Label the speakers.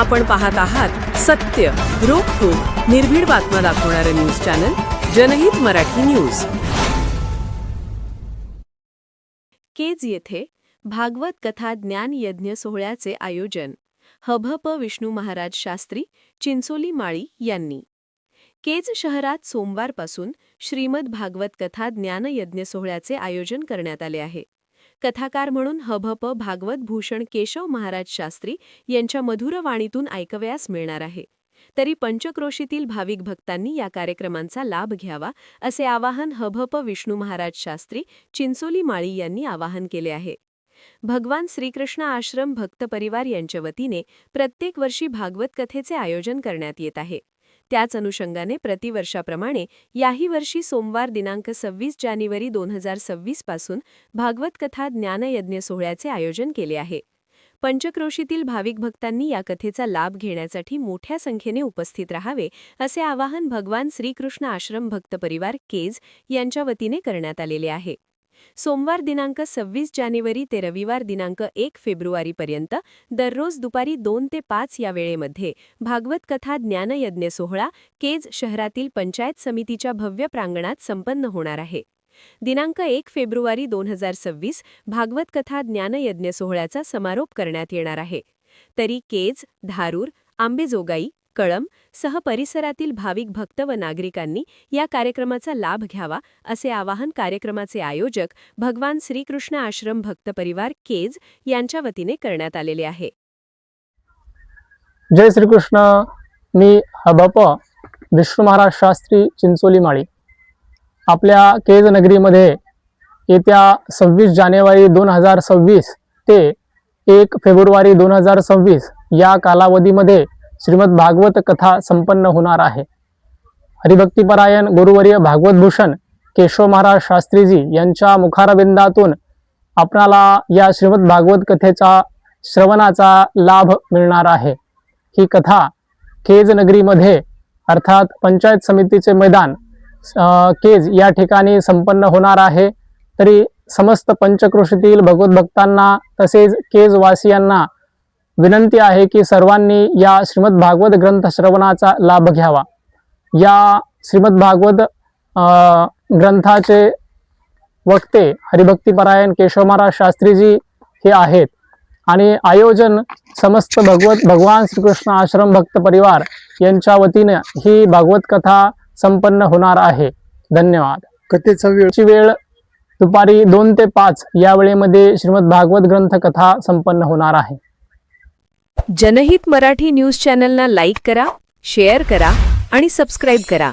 Speaker 1: आपण पाहत आहात सत्य रोखोक निर्भीड बातम्या दाखवणारं न्यूज चॅनल जनहित मराठी न्यूज. केज येथे भागवत कथा ज्ञान यज्ञ सोहळ्याचे आयोजन. हभप विष्णू महाराज शास्त्री चिंचोली माळी यांनी. केज शहरात सोमवारपासून श्रीमद भागवत कथा ज्ञान यज्ञ सोहळ्याचे आयोजन करण्यात आले आहे. कथाकार म्हणून हभप भागवत भूषण केशव महाराज शास्त्री यांच्या मधुर वाणीतून ऐकवयास मिळणार आहे. तरी पंचक्रोशीतील भाविक भक्तांनी या कार्यक्रमांचा लाभ घ्यावा असे आवाहन हभप विष्णू महाराज शास्त्री चिंचोली माळी यांनी आवाहन केले आहे. भगवान श्रीकृष्ण आश्रम भक्त परिवार यांच्या वतीने प्रत्येक वर्षी भागवत कथेचे आयोजन करण्यात येत आहे. त्याच अनुषंगाने प्रतिवर्षाप्रमाणे याही वर्षी सोमवार दिनांक सव्वीस जानेवारी दोन हजार सव्वीसपासून भागवत कथा ज्ञानयज्ञ सोहळ्याचे आयोजन केले आहे. पंचक्रोशीतील भाविक भक्तांनी या कथेचा लाभ घेण्यासाठी मोठ्या संख्येने उपस्थित राहावे असे आवाहन भगवान श्रीकृष्ण आश्रम भक्त परिवार केज यांच्या वतीने करण्यात आलेले आहे. सोमवार दिनांक सव्वीस जानेवारी ते रविवार दिनांक एक फेब्रुवारीपर्यंत दररोज दुपारी दोन ते पाच या वेळेमध्ये भागवत कथा ज्ञानयज्ञ सोहळा केज शहरातील पंचायत समितीच्या भव्य प्रांगणात संपन्न होणार आहे. दिनांक एक फेब्रुवारी दोन हजार सव्वीस भागवत कथा ज्ञानयज्ञ सोहळ्याचा समारोप करण्यात येणार आहे. तरी केज धारूर आंबेजोगाई कळम सह परिसरातील भाविक भक्त व नागरिकांनी या कार्यक्रमाचा लाभ घ्यावा असे आवाहन कार्यक्रमाचे आयोजक भगवान श्रीकृष्ण आश्रम भक्त परिवार केज यांच्या वतीने करण्यात आलेले आहे.
Speaker 2: जय श्रीकृष्ण. मी हबप विष्णू महाराज शास्त्री चिंचोली माळी आपल्या केज नगरीमध्ये येत्या सव्वीस जानेवारी दोन हजार सव्वीस ते एक फेब्रुवारी दोन हजार सव्वीस या कालावधीमध्ये श्रीमद भागवत कथा संपन्न होणार आहे. हरिभक्तीपरायण गुरुवर्य भागवत भूषण केशव महाराज शास्त्रीजी यांच्या मुखारबिंदातून आपणाला या श्रीमद भागवत कथेचा श्रवणाचा लाभ मिळणार आहे. ही कथा केज नगरीमध्ये अर्थात पंचायत समितीचे मैदान केज या ठिकाणी संपन्न होणार आहे. तरी समस्त पंचक्रोशीतील भगवत भक्तांना तसेच केज वासियांना विनंती आहे की सर्वांनी या श्रीमद भागवत ग्रंथ श्रवणाचा लाभ घ्यावा. या श्रीमद भागवत ग्रंथाचे वक्ते हरिभक्तीपरायण केशव महाराज शास्त्रीजी हे आहेत. आणि आयोजन समस्त भगवत भगवान श्रीकृष्ण आश्रम भक्त परिवार यांच्या वतीने ही भागवत कथा संपन्न होणार आहे. धन्यवाद.
Speaker 3: कथेचा वेळ
Speaker 2: ची वेळ दुपारी दोन ते पाच या वेळेमध्ये श्रीमद भागवत ग्रंथ कथा संपन्न होणार आहे.
Speaker 1: जनहित मराठी न्यूज चॅनलना लाईक करा शेअर करा आणि सबस्क्राईब करा.